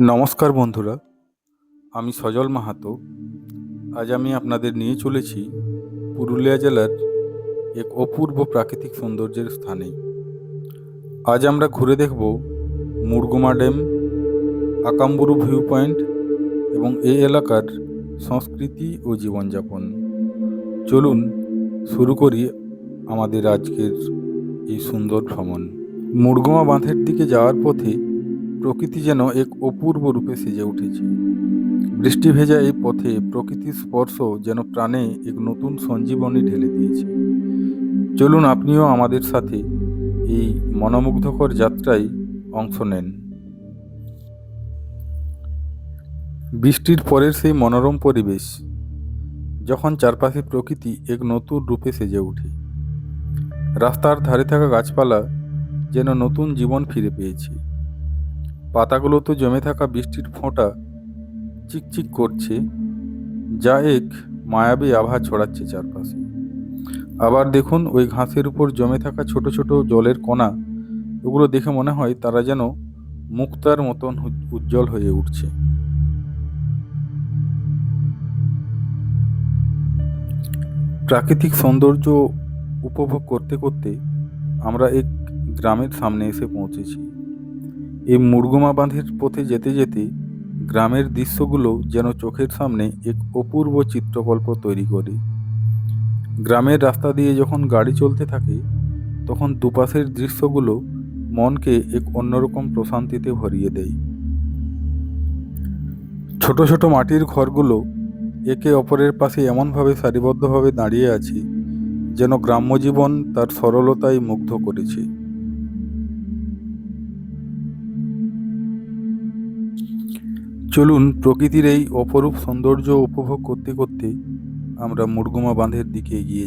নমস্কার বন্ধুরা, আমি সজল মাহাতো। আজ আমি আপনাদের নিয়ে চলেছি পুরুলিয়া জেলার এক অপূর্ব প্রাকৃতিক সৌন্দর্যের স্থানে। আজ আমরা ঘুরে দেখব Murguma dam, Akamburu view point এবং এই এলাকার সংস্কৃতি ও জীবনযাপন। চলুন শুরু করি আমাদের আজকের এই সুন্দর ভ্রমণ। মুরগুমা বাঁধের দিকে যাওয়ার পথে প্রকৃতি যেন এক অপূর্ব রূপে সেজে উঠেছে। বৃষ্টি ভেজা এই পথে প্রকৃতির স্পর্শ যেন প্রাণে এক নতুন সঞ্জীবনী ঢেলে দিয়েছে। চলুন আপনিও আমাদের সাথে এই মনোমুগ্ধকর যাত্রায় অংশ নেন। বৃষ্টির পরের সেই মনোরম পরিবেশ, যখন চারপাশে প্রকৃতি এক নতুন রূপে সেজে ওঠে। রাস্তার ধারে থাকা গাছপালা যেন নতুন জীবন ফিরে পেয়েছে। পাতাগুলোতে জমে থাকা বৃষ্টির ফোঁটা চিকচিক করছে। যা এক মায়াবী আভা ছড়াচ্ছে চারপাশে। আবার দেখুন ওই ঘাসের উপর জমে থাকা ছোট ছোট জলের কণা। ওগুলো দেখে মনে হয় তারা যেন মুক্তার মতন উজ্জ্বল হয়ে উঠছে। প্রাকৃতিক সৌন্দর্য উপভোগ করতে করতে আমরা এক গ্রামের সামনে এসে পৌঁছেছি। এই মুরগুমা বাঁধের পথে যেতে যেতে গ্রামের দৃশ্যগুলো যেন চোখের সামনে এক অপূর্ব চিত্রকল্প তৈরি করে। গ্রামের রাস্তা দিয়ে যখন গাড়ি চলতে থাকে, তখন দুপাশের দৃশ্যগুলো মনকে এক অন্যরকম প্রশান্তিতে ভরিয়ে দেয়। ছোট ছোট মাটির ঘরগুলো একে অপরের পাশে এমনভাবে সারিবদ্ধভাবে দাঁড়িয়ে আছে, যেন গ্রাম্য জীবন তার সরলতায় মুগ্ধ করেছে। চলুন প্রকৃতির এই অপরূপ সৌন্দর্য উপভোগ করতে করতে আমরা মুরগুমা বাঁধের দিকে এগিয়ে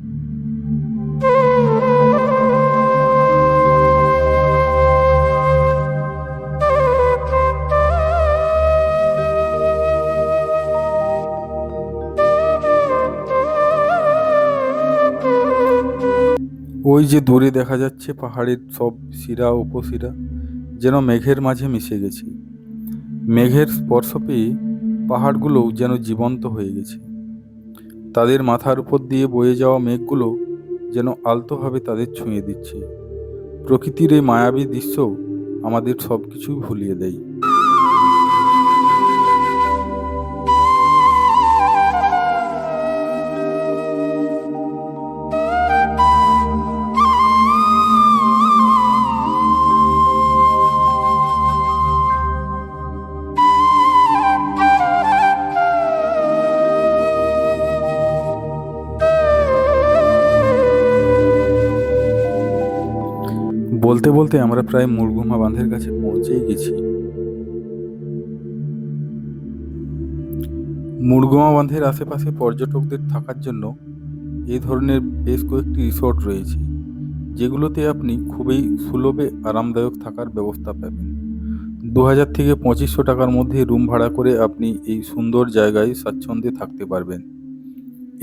ওই যে দূরে দেখা যাচ্ছে পাহাড়ের সব শিরা, উপশিরা, যেন মেঘের মাঝে মিশে গেছে। মেঘের স্পর্শ পেয়ে পাহাড়গুলোও যেন জীবন্ত হয়ে গেছে। তাদের মাথার উপর দিয়ে বয়ে যাওয়া মেঘগুলো যেন আলতোভাবে তাদের ছুঁয়ে দিচ্ছে। প্রকৃতির এই মায়াবী দৃশ্য আমাদের সব কিছুই ভুলিয়ে দেয়। বলতে বলতে আমরা প্রায় মুরগুমা বাঁধের কাছে পৌঁছেই গেছি। মুরগুমা বাঁধের আশেপাশে পর্যটকদের থাকার জন্য এই ধরনের বেশ কয়েকটি রিসোর্ট রয়েছে, যেগুলোতে আপনি খুবই সুলভে আরামদায়ক থাকার ব্যবস্থা পাবেন। দু হাজার থেকে পঁচিশশো টাকার মধ্যে রুম ভাড়া করে আপনি এই সুন্দর জায়গায় স্বাচ্ছন্দ্যে থাকতে পারবেন।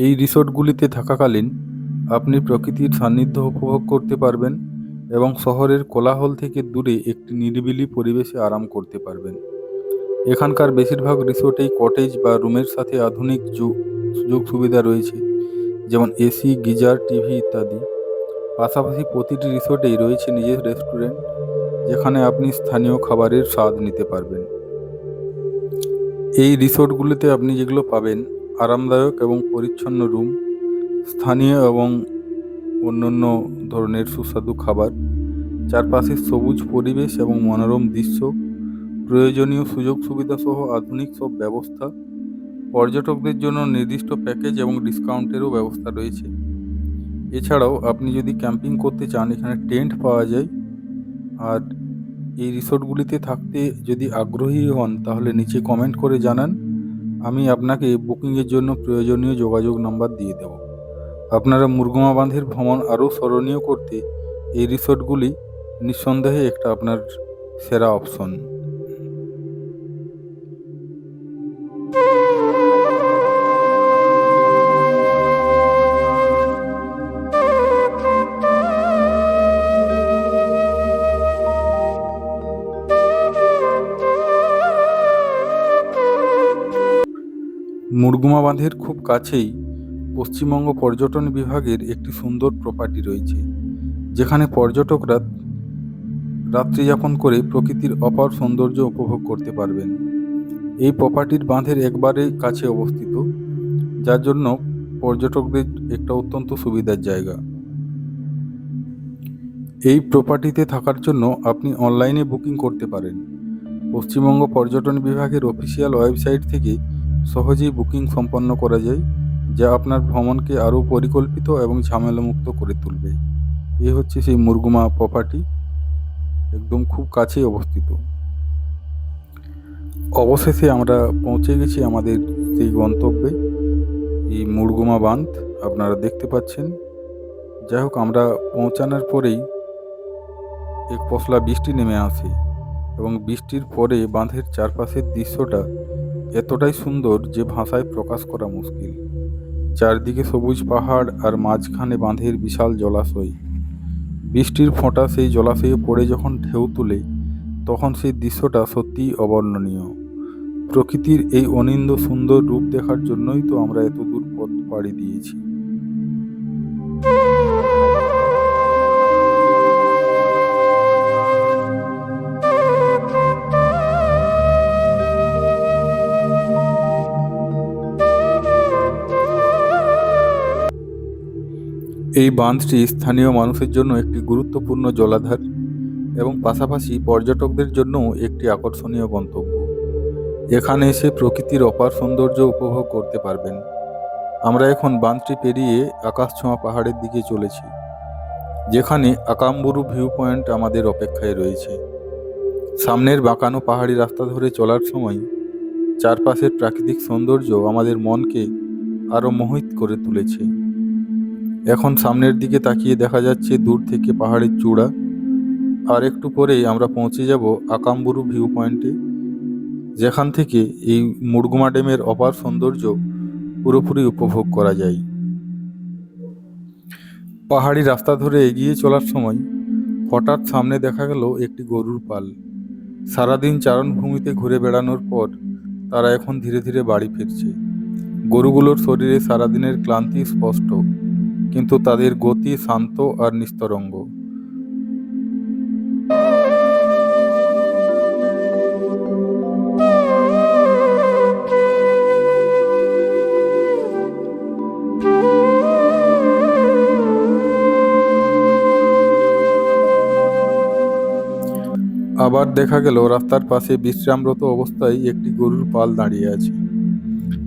এই রিসোর্টগুলিতে থাকাকালীন আপনি প্রকৃতির সান্নিধ্য উপভোগ করতে পারবেন এবং শহরের কোলাহল থেকে দূরে একটি নিরিবিলি পরিবেশে আরাম করতে পারবেন। এখানকার বেশিরভাগ রিসোর্টেই কটেজ বা রুমের সাথে আধুনিক সুযোগ সুবিধা রয়েছে, যেমন এসি, গিজার, টিভি ইত্যাদি। পাশাপাশি প্রতিটি রিসোর্টেই রয়েছে নিজের রেস্টুরেন্ট, যেখানে আপনি স্থানীয় খাবারের স্বাদ নিতে পারবেন। এই রিসোর্টগুলিতে আপনি যেগুলো পাবেন, আরামদায়ক এবং পরিচ্ছন্ন রুম, স্থানীয় এবং অন্যান্য ধরনের সুস্বাদু খাবার। চারপাশে সবুজ পরিবেশ এবং মনোরম দৃশ্য। প্রয়োজনীয় সুযোগ সুবিধা সহ আধুনিক সব ব্যবস্থা। পর্যটকদের জন্য নির্দিষ্ট প্যাকেজ এবং ডিসকাউন্টেরও ব্যবস্থা রয়েছে। এছাড়াও আপনি যদি ক্যাম্পিং করতে চান, এখানে টেন্ট পাওয়া যায়। আর এই রিসোর্টগুলিতে থাকতে যদি আগ্রহী হন, তাহলে নিচে কমেন্ট করে জানান। আমি আপনাকে বুকিংয়ের জন্য প্রয়োজনীয় যোগাযোগ নাম্বার দিয়ে দেবো। আপনারা মুরগুমা বাঁধের ভ্রমণ আরও স্মরণীয় করতে এই রিসোর্টগুলি নিঃসন্দেহে একটা আপনার সেরা অপশন। মুরগুমা বাঁধের খুব কাছেই পশ্চিমবঙ্গ পর্যটন বিভাগের একটি সুন্দর প্রপার্টি রয়েছে, যেখানে পর্যটকরা রাত্রিযাপন করে প্রকৃতির অপার সৌন্দর্য উপভোগ করতে পারবেন। এই প্রপার্টির বাঁধের একবারে কাছে অবস্থিত, যার জন্য পর্যটকদের একটা অত্যন্ত সুবিধার জায়গা। এই প্রপার্টিতে থাকার জন্য আপনি অনলাইনে বুকিং করতে পারেন। পশ্চিমবঙ্গ পর্যটন বিভাগের অফিসিয়াল ওয়েবসাইট থেকে সহজেই বুকিং সম্পন্ন করা যায়। যা আপনার ভ্রমণকে আরও পরিকল্পিত এবং ঝামেলামুক্ত করে তুলবে। এ হচ্ছে সেই মুরগুমা প্রপার্টি একদম খুব কাছেই অবস্থিত। অবশেষে আমরা পৌঁছে গেছি আমাদের সেই গন্তব্যে, এই মুরগুমা বাঁধ, আপনারা দেখতে পাচ্ছেন। যাই হোক, আমরা পৌঁছানোর পরেই এক পশলা বৃষ্টি নেমে আসে এবং বৃষ্টির পরে বাঁধের চারপাশের দৃশ্যটা এতটাই সুন্দর যে ভাষায় প্রকাশ করা মুশকিল। চারদিকে সবুজ পাহাড় আর মাঝখানে বাঁধের বিশাল জলাশয়। বৃষ্টির ফোঁটা সেই জলাশয়ে পড়ে যখন ঢেউ তুলে, তখন সেই দৃশ্যটা সত্যিই অবর্ণনীয়। প্রকৃতির এই অনিন্দ সুন্দর রূপ দেখার জন্যই তো আমরা এত দূর পথ পাড়ি দিয়েছি। এই বাঁধটি স্থানীয় মানুষের জন্য একটি গুরুত্বপূর্ণ জলাধার এবং পাশাপাশি পর্যটকদের জন্যও একটি আকর্ষণীয় গন্তব্য। এখানে এসে প্রকৃতির অপার সৌন্দর্য উপভোগ করতে পারবেন। আমরা এখন বাঁধটি পেরিয়ে আকাশ ছোঁয়া পাহাড়ের দিকে চলেছি, যেখানে আকাম্বুরু ভিউ পয়েন্ট আমাদের অপেক্ষায় রয়েছে। সামনের বাঁকানো পাহাড়ি রাস্তা ধরে চলার সময় চারপাশের প্রাকৃতিক সৌন্দর্য আমাদের মনকে আরও মোহিত করে তুলেছে। এখন সামনের দিকে তাকিয়ে দেখা যাচ্ছে দূর থেকে পাহাড়ের চূড়া। আর একটু পরেই আমরা পৌঁছে যাব আকাম্বুরু ভিউ পয়েন্টে যেখান থেকে এই মুরগুমা ড্যামের অপার সৌন্দর্য পুরোপুরি উপভোগ করা যায়। পাহাড়ি রাস্তা ধরে এগিয়ে চলার সময় হঠাৎ সামনে দেখা গেল একটি গরুর পাল। সারাদিন চারণভূমিতে ঘুরে বেড়ানোর পর তারা এখন ধীরে ধীরে বাড়ি ফিরছে। গরুগুলোর শরীরে সারাদিনের ক্লান্তি স্পষ্ট। কিন্তু তাদের গতি শান্ত আর নিস্তরঙ্গ। আবার দেখা গেল, রাস্তার পাশে বিশ্রামরত অবস্থায় একটি গরুর পাল দাঁড়িয়ে আছে।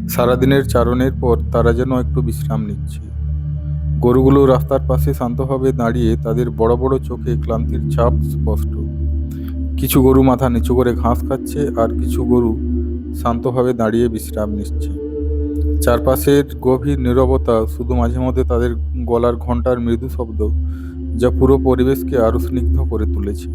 সারাদিনের চারণের পর তারা যেন একটু বিশ্রাম নিচ্ছে। গরুগুলো রাস্তার পাশে শান্তভাবে দাঁড়িয়ে তাদের বড় বড় চোখে ক্লান্তির ছাপ স্পষ্ট। কিছু গরু মাথা নিচু করে ঘাস খাচ্ছে আর কিছু গরু শান্তভাবে দাঁড়িয়ে বিশ্রাম নিচ্ছে। চারপাশের গভীর নীরবতা শুধু মাঝে মধ্যে তাদের গলার ঘণ্টার মৃদু শব্দ যা পুরো পরিবেশকে আরও স্নিগ্ধ করে তুলেছে।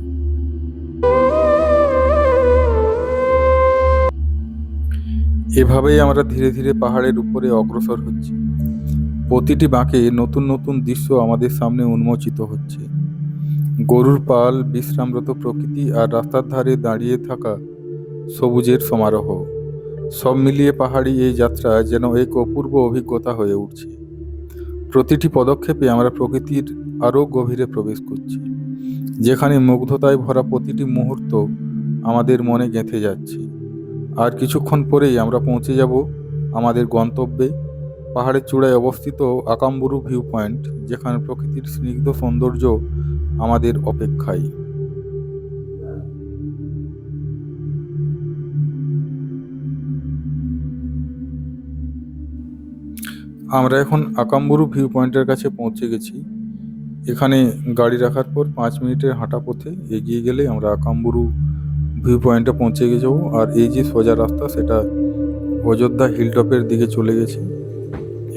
এভাবেই আমরা ধীরে ধীরে পাহাড়ের উপরে অগ্রসর হচ্ছি। প্রতিটি বাঁকে নতুন নতুন দৃশ্য আমাদের সামনে উন্মোচিত হচ্ছে। গরুর পাল, বিশ্রামরত প্রকৃতি আর রাস্তার ধারে দাঁড়িয়ে থাকা সবুজের সমারোহ। সব মিলিয়ে পাহাড়ি এই যাত্রা যেন এক অপূর্ব অভিজ্ঞতা হয়ে উঠছে। প্রতিটি পদক্ষেপে আমরা প্রকৃতির আরও গভীরে প্রবেশ করছি, যেখানে মুগ্ধতায় ভরা প্রতিটি মুহূর্ত আমাদের মনে গেঁথে যাচ্ছে। আর কিছুক্ষণ পরেই আমরা পৌঁছে যাব আমাদের গন্তব্যে। পাহাড়ের চূড়ায় অবস্থিত আকাম্বুরু ভিউ পয়েন্ট যেখানে প্রকৃতির স্নিগ্ধ সৌন্দর্য আমাদের অপেক্ষায়। আমরা এখন আকাম্বুরু ভিউ পয়েন্টের কাছে পৌঁছে গেছি। এখানে গাড়ি রাখার পর পাঁচ মিনিটের হাঁটা পথে এগিয়ে গেলে আমরা আকাম্বুরু ভিউ পয়েন্টে পৌঁছে যাব। আর এই যে সোজা রাস্তা, সেটা অযোধ্যা হিলটপের দিকে চলে গেছে।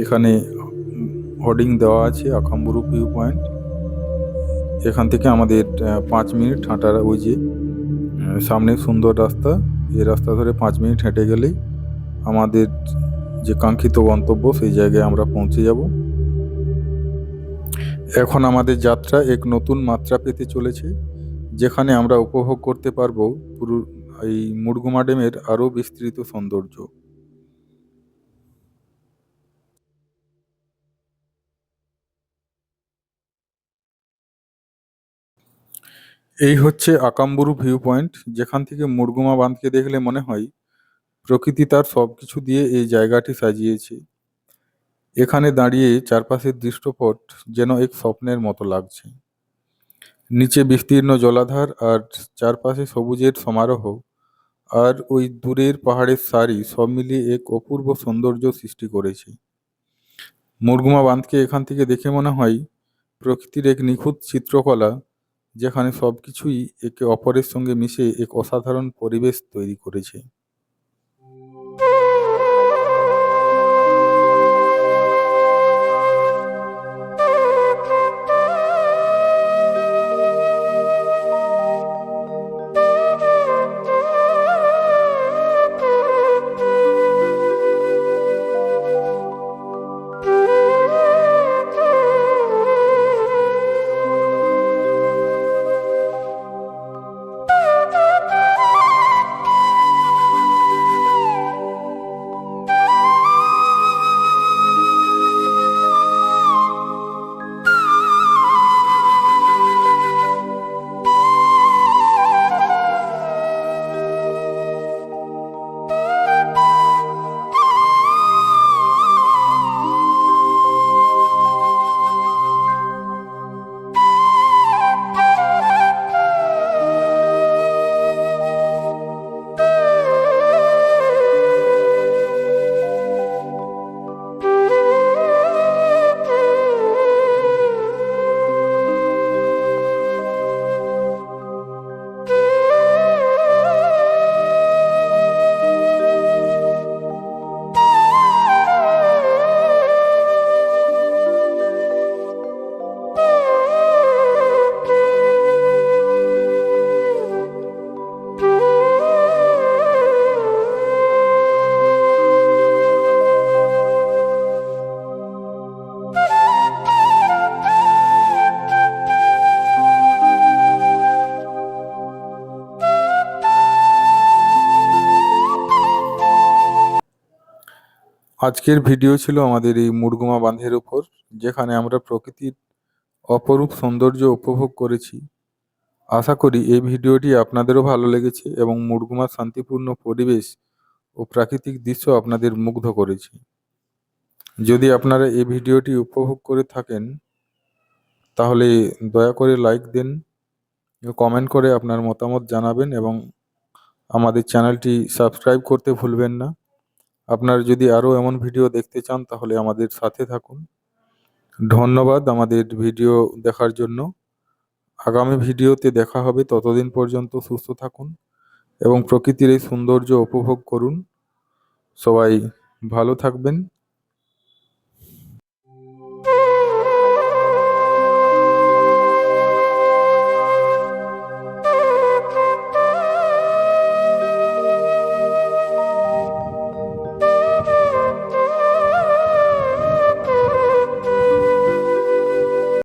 এখানে হোর্ডিং দেওয়া আছে আকাম্বুরু ভিউ পয়েন্ট। এখান থেকে আমাদের পাঁচ মিনিট হাঁটার ওই যে সামনে সুন্দর রাস্তা। এই রাস্তা ধরে পাঁচ মিনিট হেঁটে গেলেই আমাদের যে কাঙ্ক্ষিত গন্তব্য, সেই জায়গায় আমরা পৌঁছে যাব। এখন আমাদের যাত্রা এক নতুন মাত্রা পেতে চলেছে, যেখানে আমরা উপভোগ করতে পারব পুরো এই মুরগুমা ড্যামের আরও বিস্তৃত সৌন্দর্য। এই হচ্ছে আকাম্বুরু ভিউ পয়েন্ট যেখান থেকে মুরগুমা বাঁধকে দেখলে মনে হয় প্রকৃতি তার সব কিছু দিয়ে এই জায়গাটি সাজিয়েছে। এখানে দাঁড়িয়ে চারপাশের দৃষ্টপট যেন এক স্বপ্নের মতো লাগছে। নিচে বিস্তীর্ণ জলাধার আর চারপাশে সবুজের সমারোহ আর ওই দূরের পাহাড়ের সারি সব মিলিয়ে এক অপূর্ব সৌন্দর্য সৃষ্টি করেছে। মুরগুমা বাঁধকে এখান থেকে দেখে মনে হয় প্রকৃতির এক নিখুঁত চিত্রকলা যেখানে সবকিছুই একে অপরের সঙ্গে মিশে এক অসাধারণ পরিবেশ তৈরি করেছে। আজকের ভিডিও ছিল আমাদের এই মুরগুমা বাঁধের উপর, যেখানে আমরা প্রকৃতির অপরূপ সৌন্দর্য উপভোগ করেছি। আশা করি এই ভিডিওটি আপনাদেরও ভালো লেগেছে এবং মুরগুমার শান্তিপূর্ণ পরিবেশ ও প্রাকৃতিক দৃশ্য আপনাদের মুগ্ধ করেছে। যদি আপনারা এই ভিডিওটি উপভোগ করে থাকেন, তাহলে দয়া করে লাইক দেন, কমেন্ট করে আপনার মতামত জানাবেন এবং আমাদের চ্যানেলটি সাবস্ক্রাইব করতে ভুলবেন না। আপনারা যদি আরও এমন ভিডিও দেখতে চান, তাহলে আমাদের সাথে থাকুন। ধন্যবাদ আমাদের ভিডিও দেখার জন্য। আগামী ভিডিওতে দেখা হবে। ততদিন পর্যন্ত সুস্থ থাকুন এবং প্রকৃতির এই সৌন্দর্য উপভোগ করুন। সবাই ভালো থাকবেন।